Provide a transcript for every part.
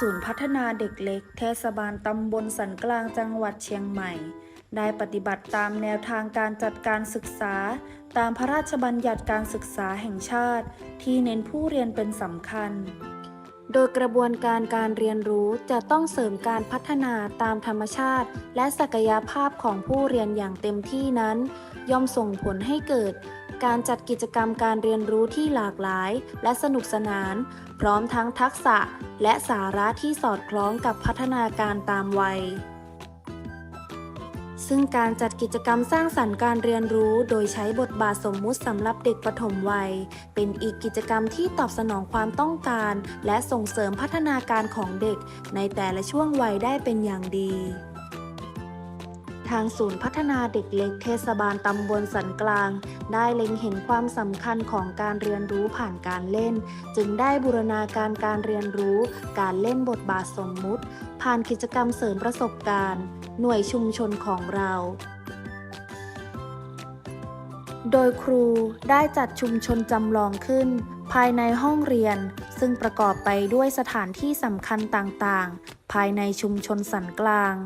ศูนย์พัฒนาเด็กเล็ก เทศบาลตำบลสันกลางจังหวัดเชียงใหม่ ได้ปฏิบัติตามแนวทางการจัดการศึกษา ตามพระราชบัญญัติการศึกษาแห่งชาติ ที่เน้นผู้เรียนเป็นสำคัญ โดยกระบวนการการเรียนรู้จะต้องเสริมการพัฒนาตามธรรมชาติ และศักยภาพของผู้เรียนอย่างเต็มที่นั้น ย่อมส่งผลให้เกิด การจัดกิจกรรมการเรียนรู้ที่หลากหลาย และสนุกสนาน พร้อมทั้งทักษะและสาระที่สอดคล้องกับพัฒนาการตามวัย ซึ่งการจัดกิจกรรมสร้างสรรค์การเรียนรู้ โดยใช้บทบาทสมมุติสำหรับเด็กปฐมวัย เป็นอีกกิจกรรมที่ตอบสนองความต้องการ และส่งเสริมพัฒนาการของเด็กในแต่ละช่วงวัยได้เป็นอย่างดี ทางศูนย์พัฒนาเด็กเล็กเทศบาลตำบลสันกลาง ได้เล็งเห็นความสำคัญของการเรียนรู้ผ่านการเล่น จึงได้บูรณาการการเรียนรู้ การเล่นบทบาทสมมุติ ผ่านกิจกรรมเสริมประสบการณ์ หน่วยชุมชนของเราโดยครูได้จัดชุมชนจำลองขึ้น ภายในห้องเรียน ซึ่งประกอบไปด้วยสถานที่สำคัญต่างๆ ภายในชุมชนสันกลาง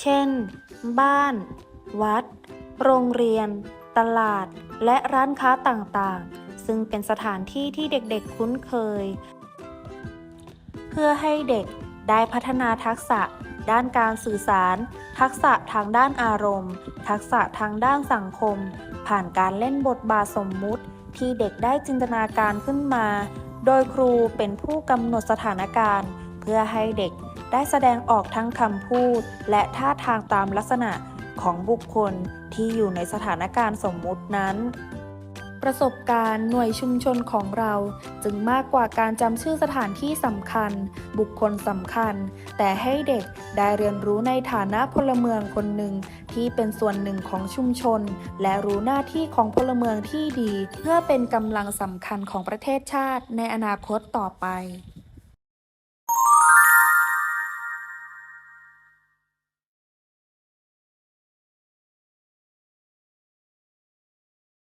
เช่น บ้าน วัด โรงเรียน ตลาด และร้านค้าต่างๆ ซึ่งเป็นสถานที่ที่เด็กๆคุ้นเคย เพื่อให้เด็กได้พัฒนาทักษะ ด้านการสื่อสาร ทักษะทางด้านอารมณ์ ทักษะทางด้านสังคม ผ่านการเล่นบทบาทสมมุติ ที่เด็กได้จินตนาการขึ้นมา โดยครูเป็นผู้กำหนดสถานการณ์ เพื่อให้เด็ก ได้แสดงออกทั้งคำพูด และท่าทางตามลักษณะของบุคคลที่อยู่ในสถานการณ์สมมุตินั้น ประสบการณ์หน่วยชุมชนของเราจึงมากกว่าการจำชื่อสถานที่สำคัญ บุคคลสำคัญ แต่ให้เด็กได้เรียนรู้ในฐานะพลเมืองคนหนึ่งที่เป็นส่วนหนึ่งของชุมชน และรู้หน้าที่ของพลเมืองที่ดี เพื่อเป็นกำลังสำคัญของประเทศชาติในอนาคตต่อไป